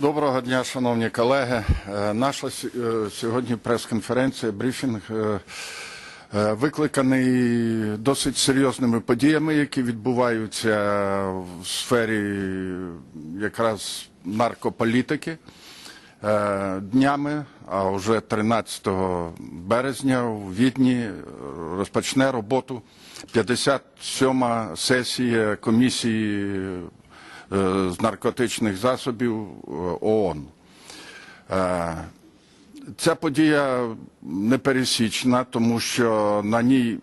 Доброго дня, шановні колеги. Е, Наша е, сьогодні прес-конференція, брифінг е, викликаний досить серйозними подіями, які відбуваються в сфері якраз наркополітики. Днями, а вже 13 березня у Відні розпочне роботу 57-ма сесія комісії з наркотичних засобів е, ООН. Е, Ця подія непересічна, тому що на ній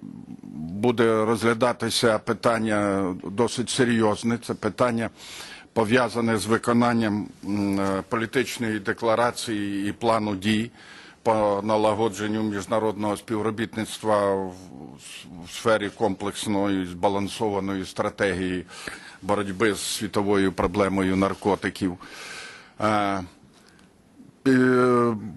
буде розглядатися питання досить серйозне. Це питання пов'язане з виконанням е, політичної декларації і плану дій по налагодженню міжнародного співробітництва в сфері комплексної збалансованої стратегії боротьби з світовою проблемою наркотиків. Е,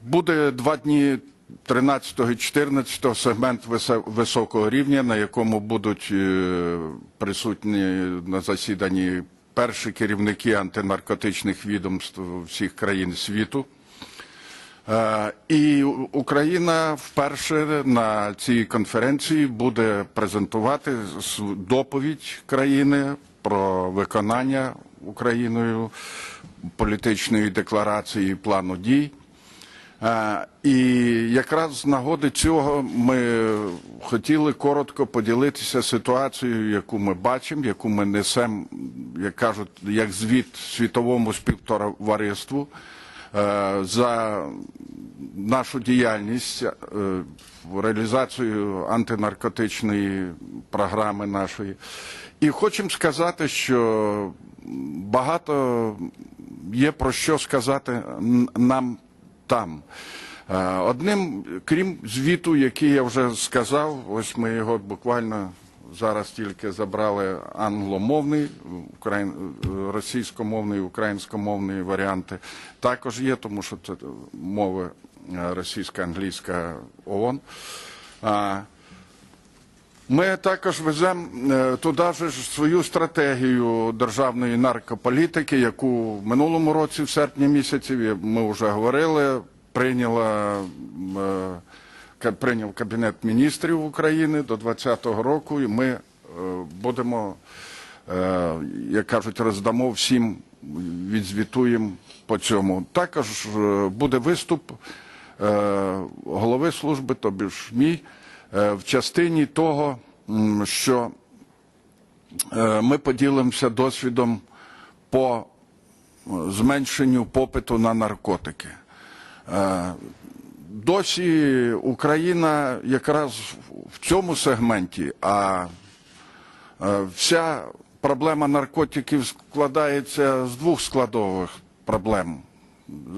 Буде два дні 13 і 14 сегмент високого рівня, на якому будуть е, присутні на засіданні перші керівники антинаркотичних відомств всіх країн світу. Е, І Україна вперше на цій конференції буде презентувати доповідь країни про виконання Україною політичної декларації плану дій. Е, І якраз з нагоди цього ми хотіли коротко поділитися ситуацією, яку ми бачимо, яку ми несемо, як кажуть, як звіт світовому співтовариству за нашу діяльність, е, реалізацію антинаркотичної програми нашої. І хочемо сказати, що багато є про що сказати нам там. Е, Одним, крім звіту, який я вже сказав, ось ми його буквально зараз тільки забрали англомовний, україн, російськомовний, українськомовний варіанти. Також є, тому що це мови е, російська, англійська ООН. Ми також веземо е, туди ж свою стратегію державної наркополітики, яку в минулому році, в серпні місяці, ми вже говорили, прийняла, е, прийняв Кабінет міністрів України до 2020 року, і ми е, будемо, е, як кажуть, роздамо всім, відзвітуємо по цьому. Також е, буде виступ голови служби, тобі ж мій, в частині того, що ми поділимося досвідом по зменшенню попиту на наркотики. Досі Україна якраз в цьому сегменті, а е, вся проблема наркотиків складається з двох складових проблем.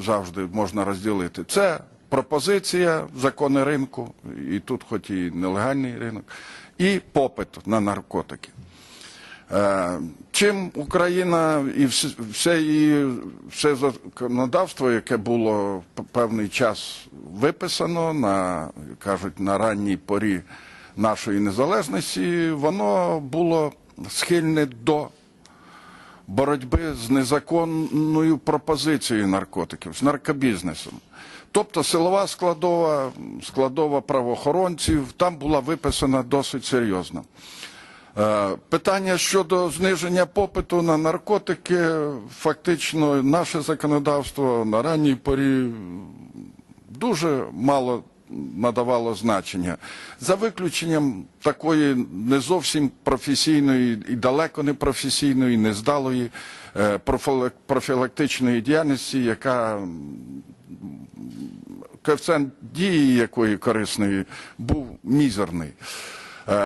Завжди можна розділити. Це пропозиція, закони ринку, і тут хоч і нелегальний ринок, і попит на наркотики. Е, Чим Україна і все, її, все законодавство, яке було певний час виписано на кажуть на ранній порі нашої незалежності, воно було схильне до боротьби з незаконною пропозицією наркотиків, з наркобізнесом. Тобто силова складова, складова правоохоронців там була виписана досить серйозно. Е, Питання щодо зниження попиту на наркотики, фактично наше законодавство на ранній порі дуже мало надавало значення. За виключенням такої не зовсім професійної і далеко не професійної, нездалої е, профілактичної діяльності, яка коефіцієнт дії якої корисної був мізерний.